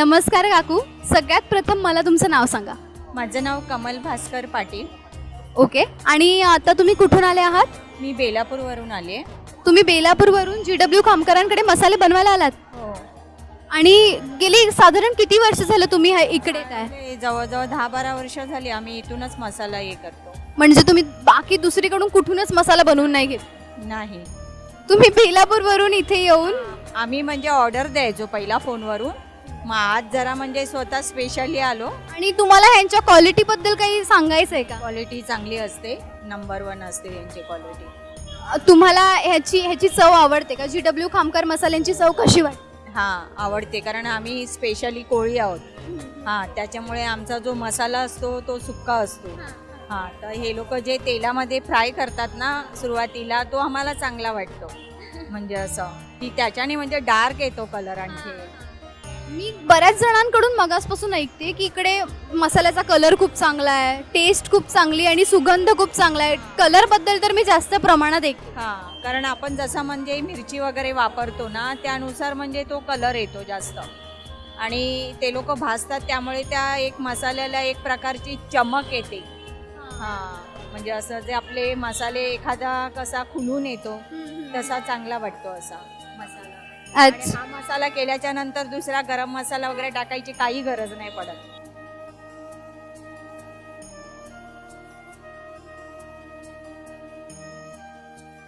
नमस्कार काकू. सगळ्यात प्रथम मला तुमचं नाव सांगा. माझं नाव कमल भास्कर पाटील. ओके. आणि आता तुम्ही कुठून आले आहात? मी बेलापूरवरून आले. तुम्ही बेलापूरवरून जी डब्ल्यू खामकरांकडे मसाले बनवायला आलात? हो. आणि गेली साधारण किती वर्ष झालं तुम्ही हे इकडे ते जवळजवळ दहा बारा वर्ष झाली आम्ही इथूनच मसाला हे करतो. म्हणजे तुम्ही बाकी दुसरीकडून कुठूनच मसाला बनवून नाही घेत? नाही. तुम्ही बेलापूरवरून इथे येऊन? आम्ही म्हणजे ऑर्डर द्यायचो पहिला फोनवरून. मग आज जरा म्हणजे स्वतः स्पेशली आलो. आणि तुम्हाला ह्यांच्या क्वालिटीबद्दल काही सांगायचं आहे का? क्वालिटी चांगली असते. नंबर वन असते यांची क्वालिटी तुम्हाला ह्याची ह्याची चव आवडते का? जी डब्ल्यू खामकर मसाल्यांची चव कशी वाटते हां आवडते. कारण आम्ही स्पेशली कोळी आहोत. हां त्याच्यामुळे आमचा जो मसाला असतो तो सुक्का असतो. हां तर हे लोक जे तेलामध्ये फ्राय करतात ना सुरुवातीला तो आम्हाला चांगला वाटतो. म्हणजे असं. की त्याच्याने म्हणजे डार्क येतो कलर आणखी. मी बऱ्याच जणांकडून मगासपासून ऐकते की इकडे मसाल्याचा कलर खूप चांगला आहे टेस्ट खूप चांगली आणि सुगंध खूप चांगला आहे. कलरबद्दल तर मी जास्त प्रमाणात ऐकते हां कारण आपण जसं म्हणजे मिरची वगैरे वापरतो ना त्यानुसार म्हणजे तो कलर येतो जास्त. आणि ते लोक भाजतात त्यामुळे त्या एक मसाल्याला एक प्रकारची चमक येते. हां म्हणजे असं जे आपले मसाले एखादा कसा खुलून येतो तसा चांगला वाटतो असा मसाला. आणि अच्छा हा मसाला केल्याच्यानंतर दुसरा गरम मसाला वगैरे टाकायची काही गरज नाही पडत.